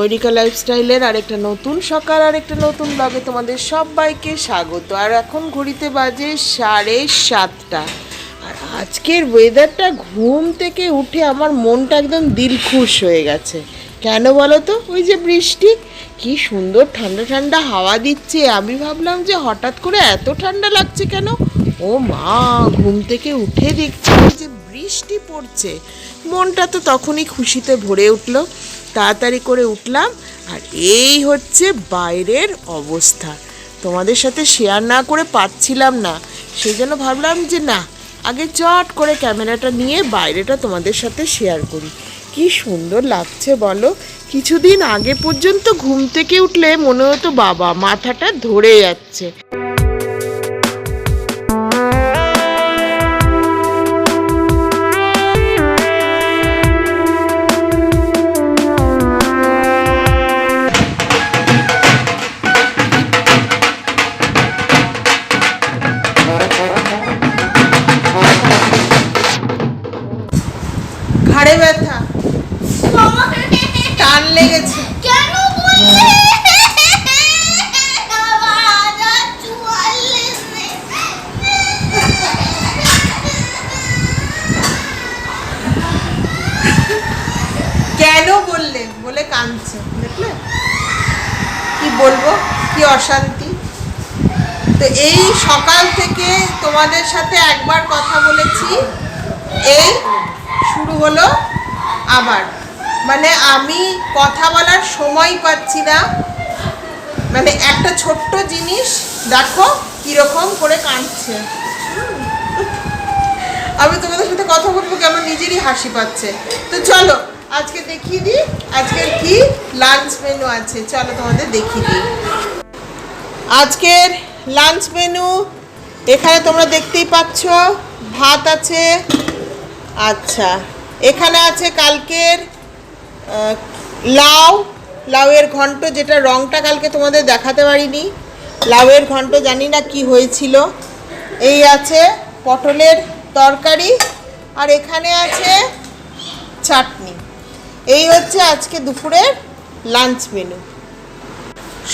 ময়ূরিকা লাইফস্টাইলের আরেকটা নতুন সকাল আর একটা নতুন ব্লগে তোমাদের সবাইকে স্বাগত। আর এখন ঘড়িতে বাজে সাড়ে সাতটা। আর আজকের ওয়েদারটা ঘুম থেকে উঠে আমার মনটা একদম দিল খুশ হয়ে গেছে। কেন বলো তো? ওই যে বৃষ্টি। কি সুন্দর ঠান্ডা ঠান্ডা হাওয়া দিচ্ছে। আমি ভাবলাম যে হঠাৎ করে এত ঠান্ডা লাগছে কেন? ও মা, ঘুম থেকে উঠে দেখছি যে বৃষ্টি পড়ছে। মনটা তো তখনই খুশিতে ভরে উঠল। তাড়াতাড়ি করে উঠলাম, আর এই হচ্ছে বাইরের অবস্থা। তোমাদের সাথে শেয়ার না করে পাচ্ছিলাম না। সেই জন্য ভাবলাম যে না, আগে চট করে ক্যামেরাটা নিয়ে বাইরেটা তোমাদের সাথে শেয়ার করি। কি সুন্দর লাগছে বলো। কিছুদিন আগে পর্যন্ত ঘুম থেকে উঠলে মনে হতো বাবা, মাথাটা ধরে যাচ্ছে। বলব, কি অশান্তি। তো এই সকাল থেকে তোমাদের সাথে একবার কথা বলেছি। এই শুরু হলো আবার। মানে আমি কথা বলার সময় পাচ্ছি না। মানে একটা ছোট্ট জিনিস, দেখো কীরকম করে কাঁদছে। আমি তোমাদের সাথে কথা বলব কি আমার নিজেরই হাসি পাচ্ছে। তো চলো আজকে দেখিয়ে দিই। আজকের কি লাঞ্চ মেনু আছে। চলো তোমাদের দেখিয়ে দিই। আজকের লাঞ্চ মেনু এখানে তোমরা দেখতেই পাচ্ছ, ভাত আছে। আচ্ছা এখানে আছে কালকের লাউ। লাউয়ের ঘন্ট, যেটা রংটা কালকে তোমাদের দেখাতে পারিনি। লাউয়ের ঘন্ট জানি না কি হয়েছিল। এই আছে পটলের তরকারি। আর এখানে আছে চাটনি এই হচ্ছে আজকে দুপুরের লাঞ্চ মেনু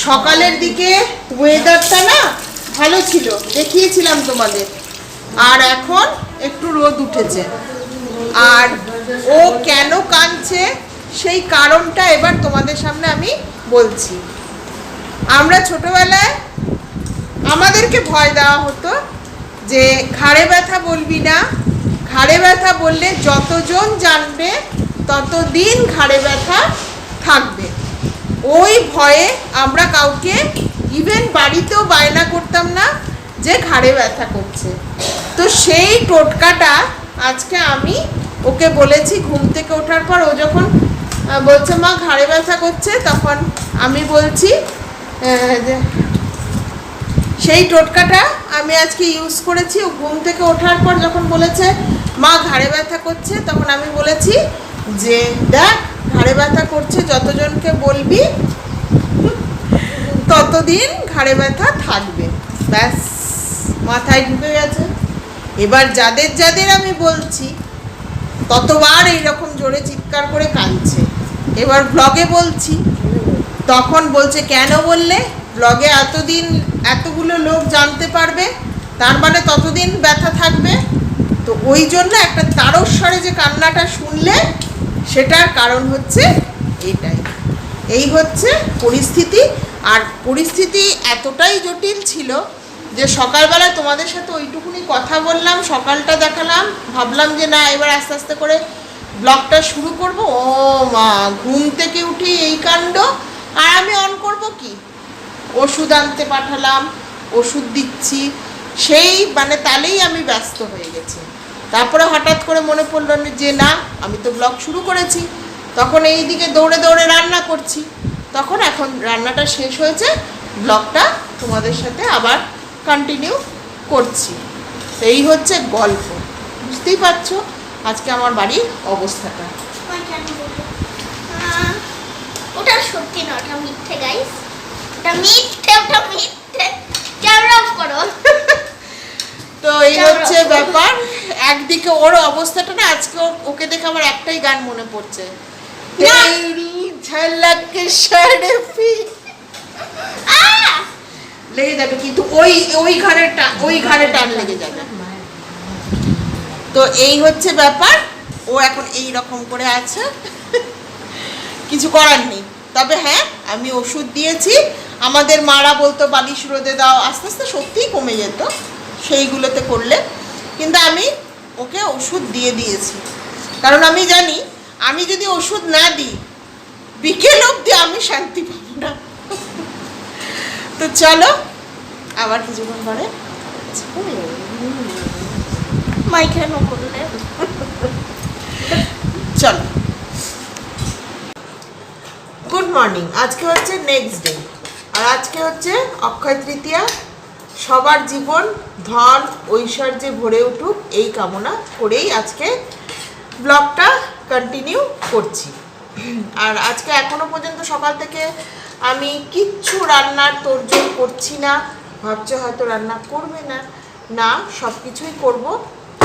সকালের দিকে ওয়েদারটা না ভালো ছিল, দেখিয়েছিলাম তোমাদের। আর এখন একটু রোদ উঠেছে। আর ও কেন কাঁদছে সেই কারণটা এবার তোমাদের সামনে আমি বলছি। আমরা ছোটবেলায় আমাদেরকে ভয় দেওয়া হতো যে, ঘাড়ে ব্যথা বলবি না। ঘাড়ে ব্যথা বললে যতজন জানবে ততদিন ঘাড়ে ব্যথা থাকবে। ওই ভয়ে আমরা কাউকে ইভেন বাড়িতেও বায়না করতাম না যে ঘাড়ে ব্যথা করছে। তো সেই টোটকাটা আজকে আমি ওকে বলেছি ঘুম থেকে ওঠার পর ও যখন বলছে, মা, ঘাড়ে ব্যথা করছে, তখন আমি বলছি সেই টোটকাটা আমি আজকে ইউজ করেছি। ও ঘুম থেকে ওঠার পর যখন বলেছে, মা, ঘাড়ে ব্যথা করছে, তখন আমি বলেছি যে দেখ, ঘাড়ে ব্যথা করছে, যতজনকে বলবি, ততদিন ঘাড়ে ব্যথা থাকবে। ব্যাস, মাথায় ঢুকে গেছে। এবার যাদের যাদের আমি বলছি, ততবার এইরকম জোরে চিৎকার করে কাঁদছে। এবার ব্লগে বলছি, তখন বলছে, কেন বললে? ব্লগে এতদিন এতগুলো লোক জানতে পারবে, তার মানে ততদিন ব্যথা থাকবে? তো ওই জন্য একটা তারস্বরে যে কান্নাটা শুনলে সেটার কারণ হচ্ছে এটাই। এই হচ্ছে পরিস্থিতি। আর পরিস্থিতি এতটাই জটিল ছিল যে সকালবেলা তোমাদের সাথে ওইটুকুনি কথা বললাম, সকালটা দেখালাম, ভাবলাম যে না, এবার আস্তে আস্তে করে ব্লগটা শুরু করব। ও মা, ঘুম থেকে উঠি এই কাণ্ড। আর আমি অন করব কি? ওষুধ আনতে পাঠালাম, ওষুধ দিচ্ছি। সেই মানে তালেই আমি ব্যস্ত হয়ে গেছি। তারপরে হঠাৎ করে মনে পড়ল যে না আমি তো ব্লগ শুরু করেছি। তখন এই দিকে দৌড়ে দৌড়ে রান্না করছি। তখন এখন রান্নাটা শেষ হয়েছে ব্লগটা তোমাদের সাথে আবার কন্টিনিউ করছি। তো এই হচ্ছে গল্প বুঝতেই পারছ? আজকে আমার বাড়ির অবস্থাটা। ওটা সত্যি না ওটা মিথ্যে গাইস ওটা মিথ্যে ওটা মিথ্যে। ক্যামেরা করো। তো এই হচ্ছে ব্যাপার। একদিকে ওর অবস্থাটা না আজকে ওকে দেখে আমার একটাই গান মনে পড়ছে। তেরি ঝলক শরফি লেগে যাবে কিন্তু ওই ওই ঘরে ওই ঘরে টান লেগে যাবে। তো এই হচ্ছে ব্যাপার ও এখন এই রকম করে আছে। কিছু করার নেই। তবে হ্যাঁ আমি ওষুধ দিয়েছি। আমাদের মারা বলতো বালিশ রোদে দাও আস্তে আস্তে সত্যিই কমে যেত। সেইগুলোতে করলে। কিন্তু আমি ওকে ওষুধ দিয়ে দিয়েছি। কারণ আমি জানি আমি যদি ওষুধ না দিই বিকেল অবধি আমি শান্তি পাবো না। তো চলো আবার কিছুক্ষণ পরে মাই কেন করলে। চলো। গুড মর্নিং আজকে হচ্ছে নেক্সট ডে আর আজকে হচ্ছে অক্ষয় তৃতীয়া সবার জীবন ধন, ঐশ্বর্যে ভরে উঠুক এই কামনা করেই আজকে ব্লগটা কন্টিনিউ করছি। আর আজকে এখনও পর্যন্ত সকাল থেকে আমি কিচ্ছু রান্নার তোড়জোড় করছি না, ভাবছে হয়তো রান্না করবে না। না সব কিছুই করব,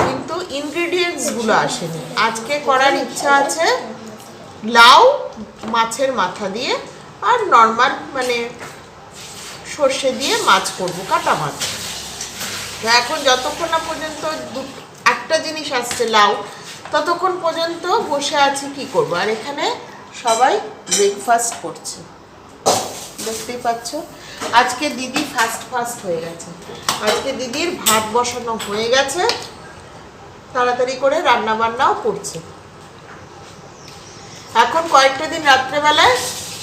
কিন্তু ইনগ্রিডিয়েন্টসগুলো আসেনি। আজকে করার ইচ্ছা আছে লাউ, মাছের মাথা দিয়ে, আর নর্মাল মানে সর্ষে দিয়ে মাছ করব কাটা মাছ এখন যতক্ষণ না পর্যন্ত একটা জিনিস আসছে লাউ, ততক্ষণ পর্যন্ত বসে আছি কি করব? আর এখানে সবাই ব্রেকফাস্ট করছে। দেখতেই পাচ্ছ? আজকে দিদি ফাস্ট ফাস্ট হয়ে গেছে। আজকে দিদির ভাত বসানো হয়ে গেছে। তাড়াতাড়ি করে রান্না বান্নাও করছে। এখন কয়েকটা দিন রাত্রেবেলায়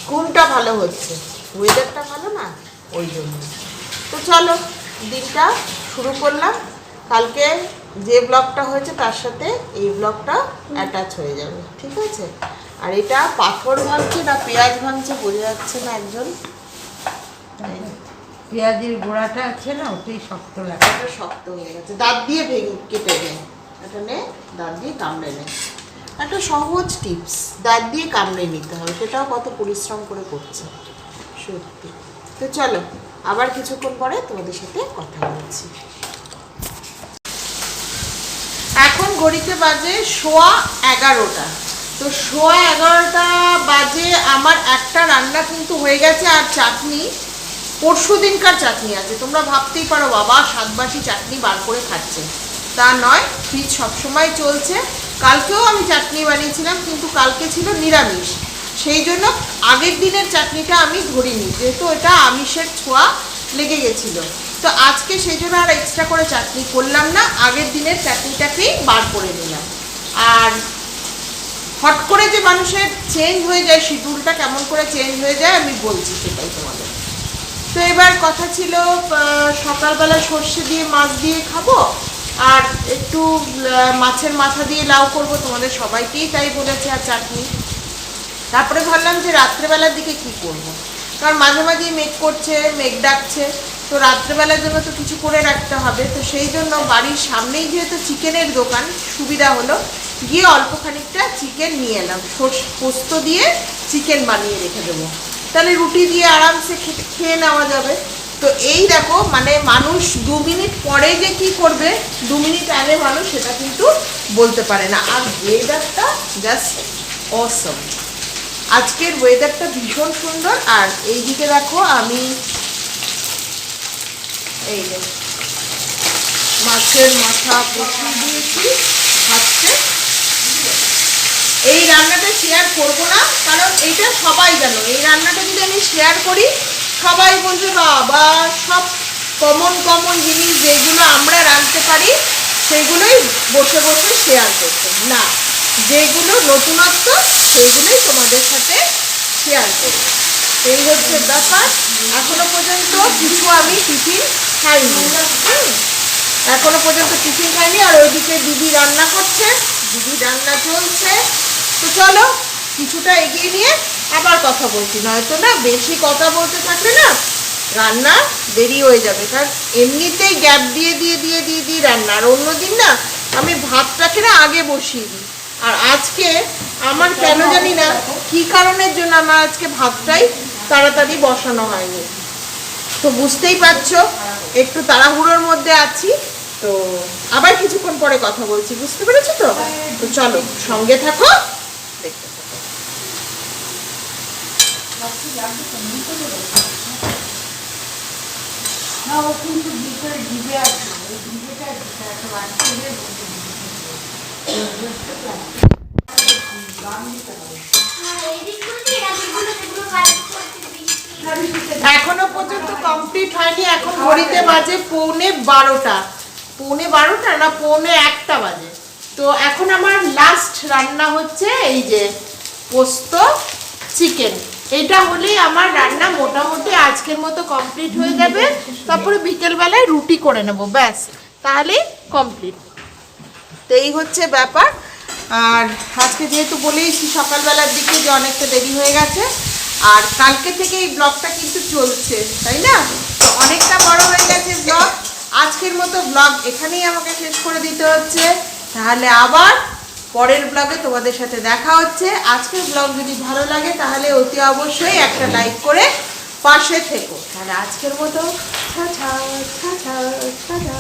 ঘুমটা ভালো হচ্ছে। ওয়েদারটা ভালো না? ওই জন্য। তো চলো, দিনটা শুরু করলাম। কালকে যে ব্লগটা হয়েছে তার সাথে এই ব্লগটা অ্যাটাচ হয়ে যাবে ঠিক আছে? আর এটা পাথর ভাঙছে না পেঁয়াজ ভাঙছে বোঝা যাচ্ছে না একজন। পেঁয়াজের গোড়াটা আছে না ওটাই শক্ত লাগে। এটা শক্ত হয়ে গেছে। দাঁত দিয়ে ভেঙে কেটে নে এটা নে দাঁত দিয়ে কামড়ে নে একটা সহজ টিপস দাঁত দিয়ে কামড়ে নিতে হবে। সেটাও কত পরিশ্রম করে করছে। সত্যি। তো চলো আবার কিছুক্ষণ পরে তোমাদের সাথে কথা বলছি। এখন ঘড়িতে বাজে সোয়া এগারোটা। তো সোয়া এগারোটা বাজে আমার একটা রান্না কিন্তু হয়ে গেছে আর চাটনি। পরশু দিনকার চাটনি আছে। তোমরা ভাবতেই পারো, বাবা সাতবাসি চাটনি বার করে খাচ্ছে। তা নয়, ফ্রিজ সবসময় চলছে। কালকেও আমি চাটনি বানিয়েছিলাম, কিন্তু কালকে ছিল নিরামিষ। সেই জন্য আগের দিনের চাটনিটা আমি ধরিনি, যেহেতু এটা আমিষের ছোঁয়া লেগে গেছিল। তো আজকে সেই জন্য আর এক্সট্রা করে চাটনি করলাম না, আগের দিনের চাটনিটাকেই বার করে নিলাম। আর হট করে যে মানুষের চেঞ্জ হয়ে যায় শিডিউলটা কেমন করে চেঞ্জ হয়ে যায়, আমি বলছি সেটাই তোমাদের। তো এবার কথা ছিল সকালবেলা সর্ষে দিয়ে মাছ দিয়ে খাব, আর একটু মাছের মাথা দিয়ে লাউ করব, তোমাদের সবাইকেই তাই বলেছে, আর চাটনি তারপরে ভাবলাম যে রাত্রেবেলার দিকে কি করব। কারণ মাঝে মাঝেই মেঘ করছে, মেঘ ডাকছে, তো রাত্রেবেলার জন্য তো কিছু করে রাখতে হবে। তো সেই জন্য বাড়ির সামনেই যেহেতু চিকেনের দোকান, সুবিধা হলো, গিয়ে অল্প খানিকটা চিকেন নিয়ে এলাম। পোস্ত দিয়ে চিকেন বানিয়ে রেখে দেবো। তাহলে রুটি দিয়ে আরামসে খেতে খেয়ে নেওয়া যাবে। তো এই দেখো মানে মানুষ দু মিনিট পরে যে কি করবে, দু মিনিট আগে মানুষ সেটা কিন্তু বলতে পারে না। আর ওয়েদারটা জাস্ট অসম আজকের ওয়েদারটা ভীষণ সুন্দর, আর এইদিকে দেখো আমি এই যে মাছের মাথা বসিয়ে দিয়েছি, ভাজতে। এই রান্নাটা শেয়ার করব না, কারণ এইটা সবাই জানো। এই রান্নাটা যদি আমি শেয়ার করি, সবাই বলবে, বাবা, সব কমন কমন জিনিস যেগুলো আমরা রাঁধতে পারি, সেগুলোই বসে বসে শেয়ার করতে। না। যেগুলো নতুনত্ব সেগুলোই তোমাদের সাথে শেয়ার করি এই হচ্ছে ব্যাপার। এখনও পর্যন্ত কিছু আমি টিফিন খাইনি। এখনও পর্যন্ত টিফিন খাইনি, আর ওইদিকে দিদি রান্না করছে। দিদি রান্না চলছে। তো চলো, কিছুটা এগিয়ে নিয়ে আবার কথা বলছি। নয়তো না বেশি কথা বলতে থাকলে না রান্না দেরি হয়ে যাবে। কারণ এমনিতেই গ্যাপ দিয়ে দিয়ে দিয়ে দিয়ে দিয়ে রান্না। আর অন্যদিন না আমি ভাতটাকে না আগে বসিয়ে দিই। আর আজকে আমার কেন জানি না কি কারণের জন্য আমার আজকে ভাতটাই তাড়াতাড়ি বসানো হয়নি। তো বুঝতেই পারছ, একটু তাড়াহুড়োর মধ্যে আছি, তো আবার কিছুক্ষণ পরে কথা বলছি, বুঝতে পেরেছ তো? তো চলো, সঙ্গে থাকো। দেখতে থাকো না, ও কিন্তু ভিতরে ডিবে আছে ওই ডিবেটা একটা বাচ্চাদের আর এদিকগুলোতে এদিকগুলো যেগুলো কাজ করতে বৃষ্টি এখনও পর্যন্ত কমপ্লিট হয়নি, এখন ঘড়িতে বাজে পৌনে বারোটা। পৌনে বারোটা না পৌনে একটা বাজে। তো এখন আমার লাস্ট রান্না হচ্ছে এই যে পোস্ত চিকেন এটা হলেই আমার রান্না মোটামুটি আজকের মতো কমপ্লিট হয়ে যাবে। তারপরে বিকেলবেলায় রুটি করে নেব, ব্যাস। তাহলেই কমপ্লিট তো এই হচ্ছে ব্যাপার। আর আজকে যেহেতু বলেইছি সকালবেলার দিকে যে অনেকটা দেরি হয়ে গেছে, আর কালকে থেকে এই ব্লগটা কিন্তু চলছে, তাই না? তো অনেকটা বড় হয়ে গেছে ব্লগ। আজকের মতো ব্লগ এখানেই আমাকে শেষ করে দিতে হচ্ছে। তাহলে আবার পরের ব্লগে তোমাদের সাথে দেখা হচ্ছে। আজকের ব্লগ যদি ভালো লাগে, তাহলে অতি অবশ্যই একটা লাইক করে পাশে থেকো। তাহলে আজকের মতো, ছা ছা ছা ছা ছা